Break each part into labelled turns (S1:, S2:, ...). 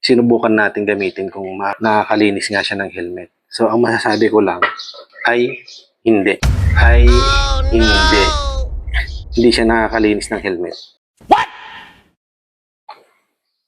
S1: sinubukan natin gamitin kung nakakalinis nga siya ng helmet. So, ang masasabi ko lang ay hindi. Ay hindi. Hindi siya nakakalinis ng helmet.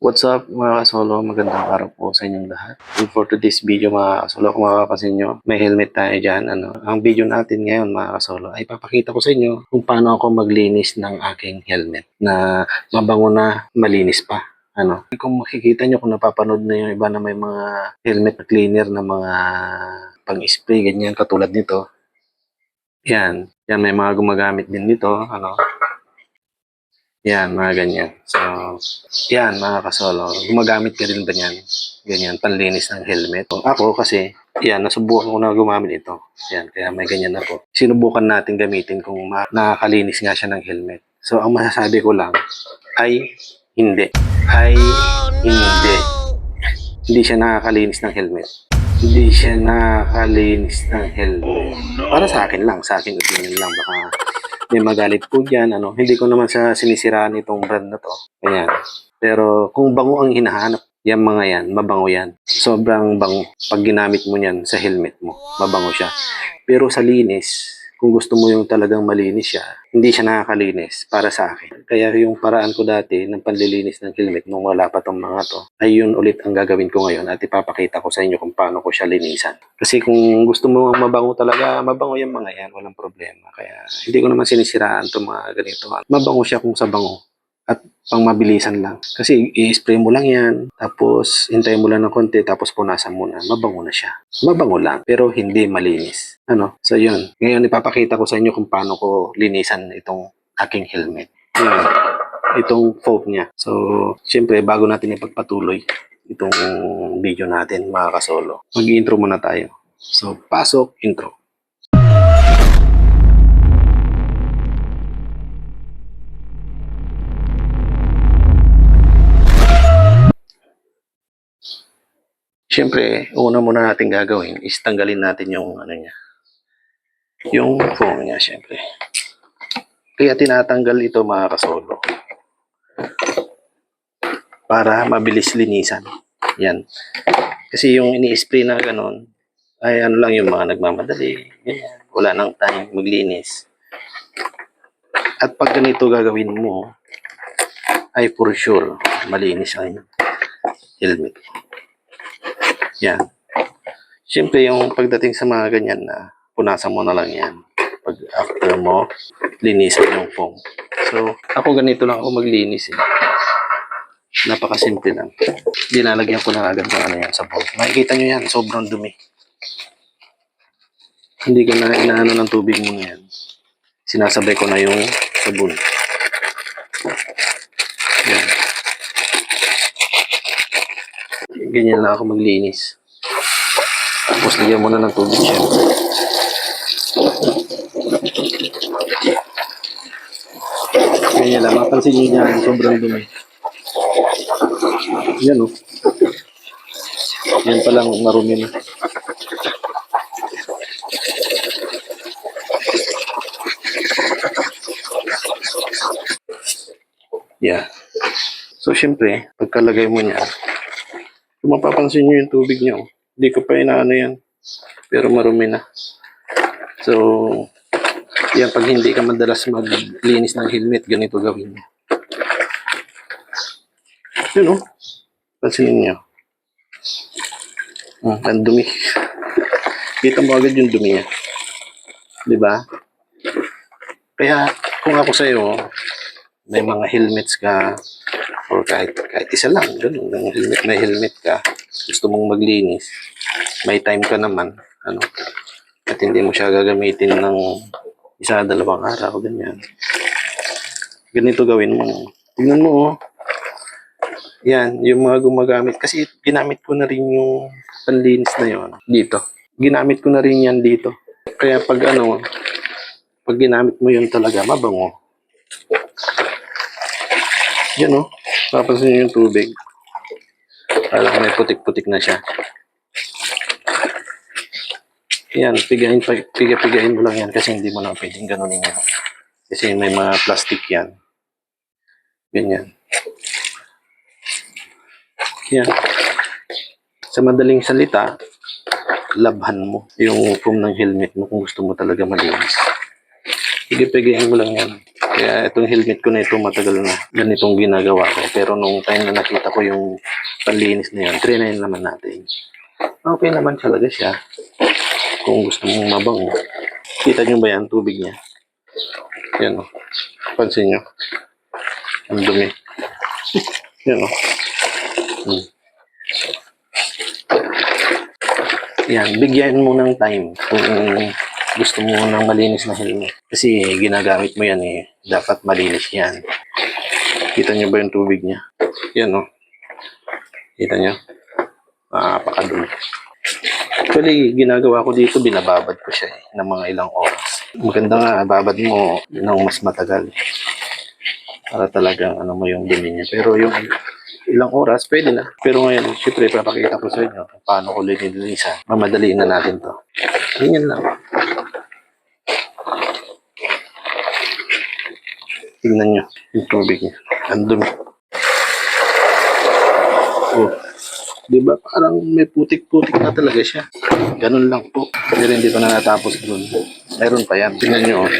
S1: What's up mga kasolo? Magandang araw po sa inyong lahat. And for today's video mga kasolo, kung makakapansin nyo, may helmet tayo dyan. Ano, ang video natin ngayon mga kasolo ay papakita ko sa inyo kung paano ako maglinis ng aking helmet na mabango na malinis pa. Ano, kung makikita nyo kung napapanood na yung iba na may mga helmet cleaner na mga pang-spray, ganyan, katulad nito. Yan. Yan, may mga gumagamit din nito. Ano, yan, mga ganyan. So, yan, mga kasolo. Gumagamit ka rin ba yan? Ganyan, panlinis ng helmet. Ako kasi, yan, nasubukan ko na gumamit ito. Yan, kaya may ganyan ako. Sinubukan natin gamitin kung nakakalinis nga siya ng helmet. So, ang masasabi ko lang ay hindi. Ay hindi. Hindi siya nakakalinis ng helmet. Hindi siya nakakalinis ng helmet. Para sa akin lang, sa akin opinion lang. Baka may magalit po dyan. Ano, hindi ko naman sa sinisiraan itong brand na to. Ayan. Pero kung bango ang hinahanap, yan mga yan, mabango yan. Sobrang bango. Pag ginamit mo yan sa helmet mo, mabango siya. Pero sa linis, kung gusto mo yung talagang malinis siya, hindi siya nakakalinis para sa akin. Kaya yung paraan ko dati ng panlilinis ng helmet nung wala pa tong mga to, ay yun ulit ang gagawin ko ngayon at ipapakita ko sa inyo kung paano ko siya linisan. Kasi kung gusto mo mabango talaga, mabango yung mga yan, walang problema. Kaya hindi ko naman sinisiraan itong mga ganito. Mabango siya kung sa bango pang mabilisan lang. Kasi i-spray mo lang yan, tapos hintayin mo lang ng konti, tapos punasan mo na, mabango na siya. Mabango lang, pero hindi malinis. Ano? So yun. Ngayon ipapakita ko sa inyo kung paano ko linisan itong aking helmet. Yan. Itong foam niya. So, syempre, bago natin ipagpatuloy itong video natin, mga kasolo, mag-intro muna tayo. So, pasok, intro. Siyempre, una muna natin gagawin is tanggalin natin yung ano niya. Yung foam niya, siyempre. Kaya tinatanggal ito mga kasolo. Para mabilis linisan. Yan. Kasi yung ini-spray na ganun, ay ano lang yung mga nagmamadali. Ganyan. Wala nang time maglinis. At pag ganito gagawin mo, ay for sure, malinis ang helmet. Yan. Siyempre, yung pagdating sa mga ganyan na punasan mo na lang yan. Pag after mo, linisan yung foam. So, ako ganito lang ako maglinis eh. Napakasimple lang. Dinalagyan ko na agad ng ano yan sa bowl. Makikita nyo yan, sobrang dumi. Hindi ko na inaano ng tubig mo yan. Sinasabay ko na yung sabon. Yan. Ganyan lang ako maglinis. Tapos lagyan mo na ng tubig syempre. Ganyan lang. Mapansin niyo yan. Sobrang dumi. Yan oh. Yan palang marumi na. Yeah. So, syempre, pagkalagay mo niya, kung mapapansin nyo yung tubig nyo, hindi ko pa inaano yan. Pero marumi na. So, yan, pag hindi ka madalas maglinis ng helmet, ganito gawin mo. Yun o. Pansinin nyo. Hmm, ang dumi. Kita mo agad yung dumi niya. Di ba? Kaya, kung ako sa'yo, may mga helmets ka, or kahit, kahit isa lang, ganun, ng helmet na helmet ka, gusto mong maglinis, may time ka naman, ano, at hindi mo siya gagamitin ng isa, dalawang araw, ganyan. Ganito gawin mo. Tingnan mo, oh. Yan, yung mga gumagamit. Kasi ginamit ko na rin yung panlinis na yon dito. Ginamit ko na rin yan dito. Kaya pag ano, pag ginamit mo yun talaga, mabango. Yan oh, papansin nyo yung tubig. Parang may putik-putik na siya. Yan, pigain, piga-pigain mo lang yan kasi hindi mo na pwedeng ganunin yan. Kasi may mga plastic yan. Ganyan. Yan. Sa madaling salita, labhan mo yung foam ng helmet mo kung gusto mo talaga malinis. Pigi-pigiin mo lang yan. Kaya itong helmet ko na ito matagal na ganitong ginagawa ko. Pero nung time na nakita ko yung panlinis na yan, trinayin naman natin. Okay naman talaga siya. Kung gusto mong mabango. Kita nyo ba yan? Tubig niya. Yan o. Pansin nyo. Ang dumi. Yan o. Hmm. Yan, bigyan mo ng time kung gusto mo ng malinis na helmet. Kasi ginagamit mo yan eh. Dapat malinis yan. Kita nyo ba yung tubig niya? Yan o. Kita nyo? Napakadumi. Actually, ginagawa ko dito, binababad ko siya eh, ng mga ilang oras. Maganda nga, babad mo ng mas matagal. Para talagang ano mo yung dumi niya. Pero yung ilang oras, pwede na. Pero ngayon, syempre, papakita ko sa inyo paano ko linilinisan. Mamadaliin na natin to. Ganyan lang. Tingnan nyo yung tubig niya. Ang dumi. Oh. Di ba? Parang may putik-putik na talaga siya. Ganun lang po. Pero hindi pa na natapos dun. Meron pa yan. Tingnan nyo. oh.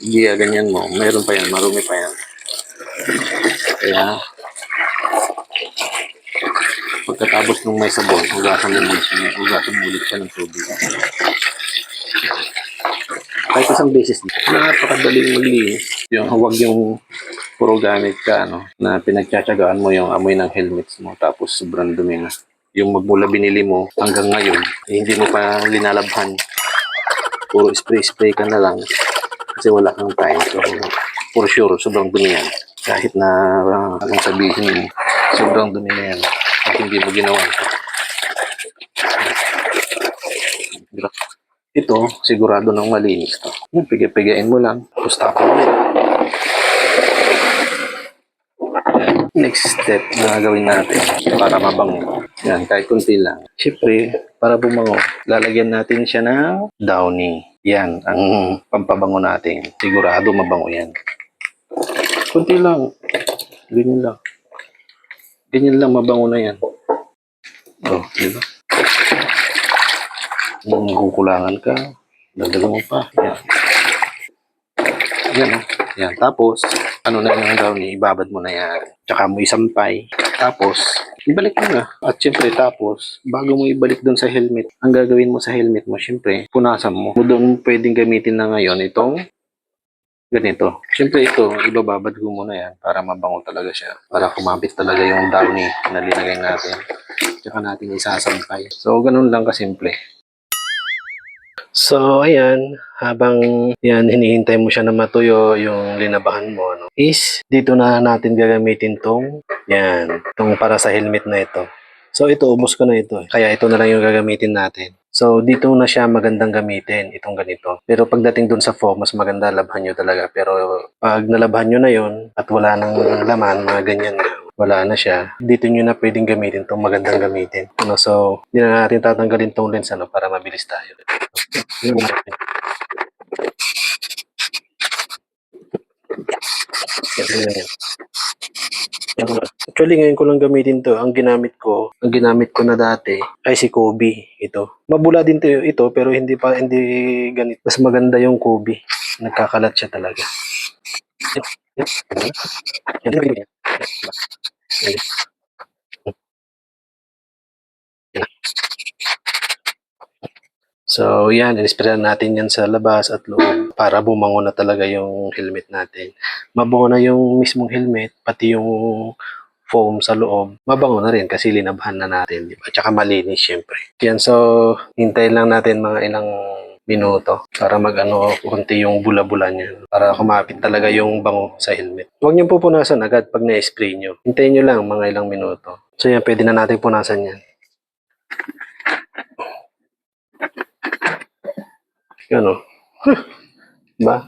S1: Hindi ah, ganyan mo. Meron pa yan. Marumi pa yan. Kaya, pagkatapos nung may sabon, hugasan mo hugasan mo ulit siya ng tubig. Kahit isang beses, napakadaling maglinis. Yung huwag yung puro gamit ka, ano, na pinagtsatsagaan mo yung amoy ng helmets mo, tapos sobrang dumi na. Yung magmula binili mo hanggang ngayon, eh, hindi mo pa linalabhan. Puro spray-spray ka na lang kasi wala kang time. So, for sure, sobrang dumi yan. Kahit na uh, anong sabihin mo, sobrang dumi na yan at hindi mo ginawa ito. Sigurado nang malinis to. Yung pigay-pigayin mo lang, tapos tapon mo. Next step na gagawin natin para mabango. Yan, kahit kunti lang. Siyempre, para bumango, lalagyan natin siya ng downy. Yan, ang pampabango natin. Sigurado mabango yan. Kunti lang. Ganyan lang. Ganyan lang, mabango na yan. Oh, di ba? Kung kukulangan ka, dagdagan mo pa. Yan. Yan, oh. Yan. Tapos, ano na yung downy, ibabad mo na yan. Tsaka mo isampay. Tapos, ibalik mo na. At syempre, tapos, bago mo ibalik doon sa helmet, ang gagawin mo sa helmet mo, syempre, punasan mo. Mo doon pwedeng gamitin na ngayon itong ganito. Siyempre ito, ibababad ko muna yan para mabango talaga siya. Para kumapit talaga yung downy na linagay natin. Tsaka natin isasampay. So, ganun lang kasimple. So, ayan, habang yan, hinihintay mo siya na matuyo yung linabahan mo, ano, is dito na natin gagamitin tong, yan, tong para sa helmet na ito. So, ito, ubos ko na ito. eh. Kaya ito na lang yung gagamitin natin. So, dito na siya magandang gamitin, itong ganito. Pero pagdating dun sa foam, mas maganda labhan nyo talaga. Pero pag nalabhan nyo na yon at wala nang laman, mga ganyan na, wala na siya, dito nyo na pwedeng gamitin itong magandang gamitin. Ano, so, hindi na natin tatanggalin tong lens ano, para mabilis tayo. Yun natin. Actually, ngayon ko lang gamitin to. Ang ginamit ko, ang ginamit ko na dati ay si Kobe. Ito. Mabula din to ito, pero hindi pa, hindi ganito. Mas maganda yung Kobe. Nagkakalat siya talaga. So, yan, inispirahan natin yan sa labas at loob para bumango na talaga yung helmet natin. Mabango na yung mismong helmet, pati yung foam sa loob, mabango na rin kasi linabhan na natin, di ba? Tsaka malinis, syempre. Yan, so, hintayin lang natin mga ilang minuto para magano kunti yung bula-bula niya para kumapit talaga yung bango sa helmet. Huwag niyo pupunasan agad pag na-spray niyo. Hintayin niyo lang mga ilang minuto. So yan, pwede na natin punasan yan. Yan o. Ba?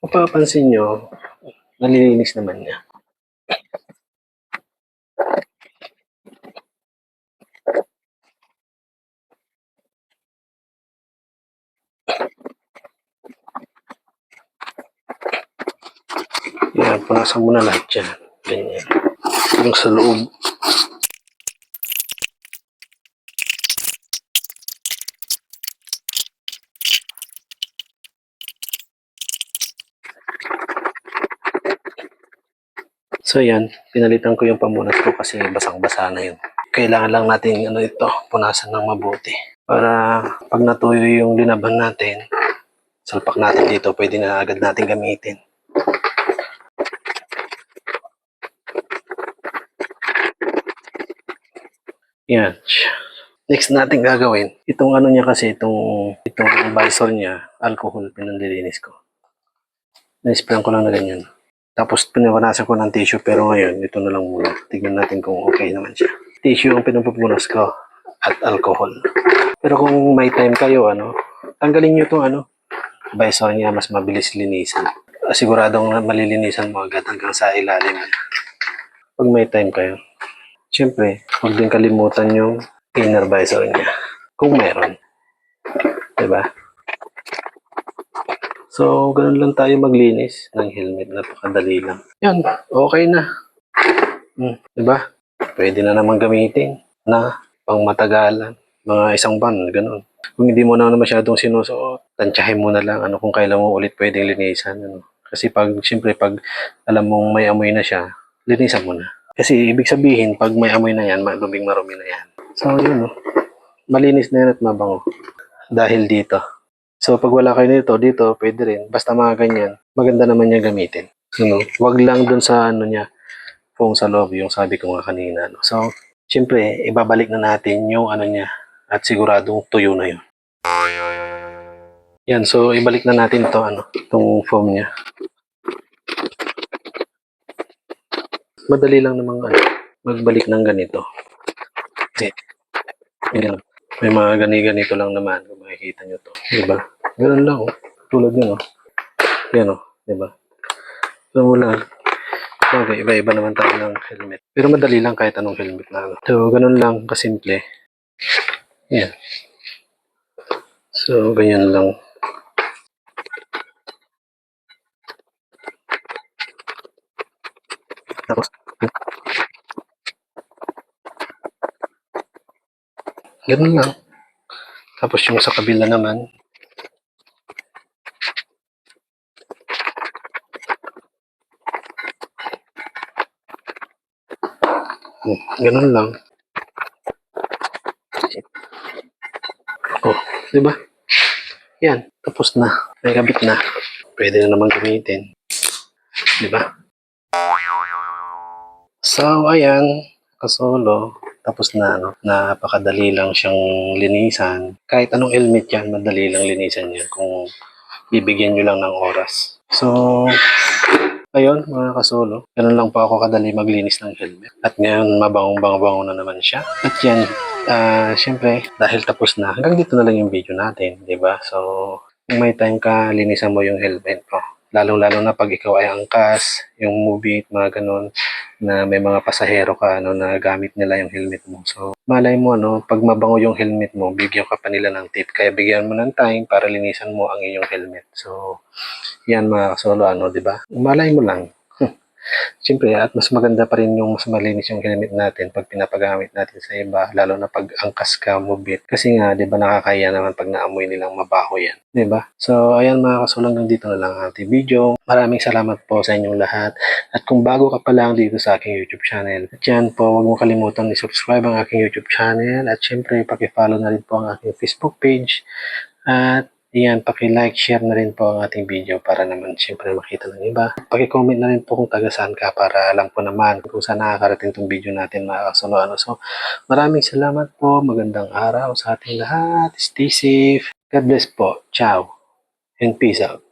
S1: Mapapansin nyo, nalilinis naman niya. Bawasan mo na lahat yan. Ganyan. Yung sa loob. So yan, pinalitan ko yung pamunat ko kasi basang-basa na yun. Kailangan lang natin ano ito, punasan ng mabuti. Para pag natuyo yung linaban natin, salpak natin dito, pwede na agad natin gamitin. Yan. Next natin gagawin, itong ano niya kasi, itong, itong visor niya, alcohol, pinanlilinis ko. Na-sprayan ko lang na ganyan. Tapos pinapanasan ko ng tissue pero ngayon, ito na lang muna. Tignan natin kung okay naman siya. Tissue ang pinupupunas ko at alcohol. Pero kung may time kayo, ano, tanggalin nyo itong ano, visor niya, mas mabilis linisan. Siguradong malilinisan mo agad hanggang sa ilalim. Pag may time kayo. Siyempre, huwag din kalimutan yung inner visor niya. Kung meron. Diba? So, ganun lang tayo maglinis ng helmet. Napakadali lang. Yan, okay na. Hmm, diba? Pwede na naman gamitin na pang matagalan. Mga isang ban, ganun. Kung hindi mo na masyadong sinusuot, tansyahin mo na lang ano kung kailan mo ulit pwedeng linisan. Ano. Kasi pag, siyempre, pag alam mong may amoy na siya, linisan mo na. Kasi ibig sabihin, pag may amoy na yan, luming marumi na yan. So, yun, no? malinis na yan at mabango. Dahil dito. So, pag wala kayo nito, dito, pwede rin. Basta mga ganyan, maganda naman niya gamitin. Ano, wag lang dun sa ano niya, kung sa loob, yung sabi ko nga kanina. No? So, siyempre, ibabalik na natin yung ano niya at siguradong tuyo na yun. Yan, so ibalik na natin to ano, itong foam niya. Madali lang namang ano, magbalik ng ganito. Okay. Yan. May mga gani-ganito lang naman kung makikita nyo to. Diba? Ganun lang oh. Tulad yun oh. Yan oh. Diba? So lang. Okay, iba-iba naman tayo ng helmet. Pero madali lang kahit anong helmet na ano. So, ganun lang kasimple. Yan. So, ganyan lang. Tapos, ganun lang. Tapos yung sa kabila naman, Hmm, ganun lang. Oh, di ba? Yan, tapos na. May kabit na. Pwede na naman gamitin. Di ba? So, ayan. Kasolo. Tapos na, ano, napakadali lang siyang linisan. Kahit anong helmet yan, madali lang linisan yan kung bibigyan nyo lang ng oras. So, ayun, mga kasolo. Ganun lang po ako kadali maglinis ng helmet. At ngayon, mabangong-bango na naman siya. At yan, ah, syempre, dahil tapos na, hanggang dito na lang yung video natin, di ba? So, kung may time ka, linisan mo yung helmet mo. Lalong-lalo na pag ikaw ay angkas, yung movie, mga ganun, na may mga pasahero ka, ano, na gamit nila yung helmet mo. So, malay mo, ano, pag mabango yung helmet mo, bigyan ka pa nila ng tip. Kaya bigyan mo ng time para linisan mo ang iyong helmet. So, yan mga kasolo, ano, di ba? Malay mo lang. Siyempre, at mas maganda pa rin yung mas malinis yung helmet natin pag pinapagamit natin sa iba, lalo na pag angkas ka, mubit. Kasi nga, di ba, nakakaya naman pag naamoy nilang mabaho yan. Di ba? So, ayan mga kasulong, hanggang dito na lang ang video. Maraming salamat po sa inyong lahat. At kung bago ka pa lang dito sa aking YouTube channel, at yan po, huwag mo kalimutan i-subscribe ang aking YouTube channel. At syempre, pakifollow na rin po ang aking Facebook page. At Ayan, paki-like, share na rin po ang ating video para naman siyempre makita ng iba. Paki-comment na rin po kung taga saan ka para alam ko naman kung saan nakakarating itong video natin mga kasunod. Ano. So, maraming salamat po. Magandang araw sa ating lahat. Stay safe. God bless po. Ciao. And peace out.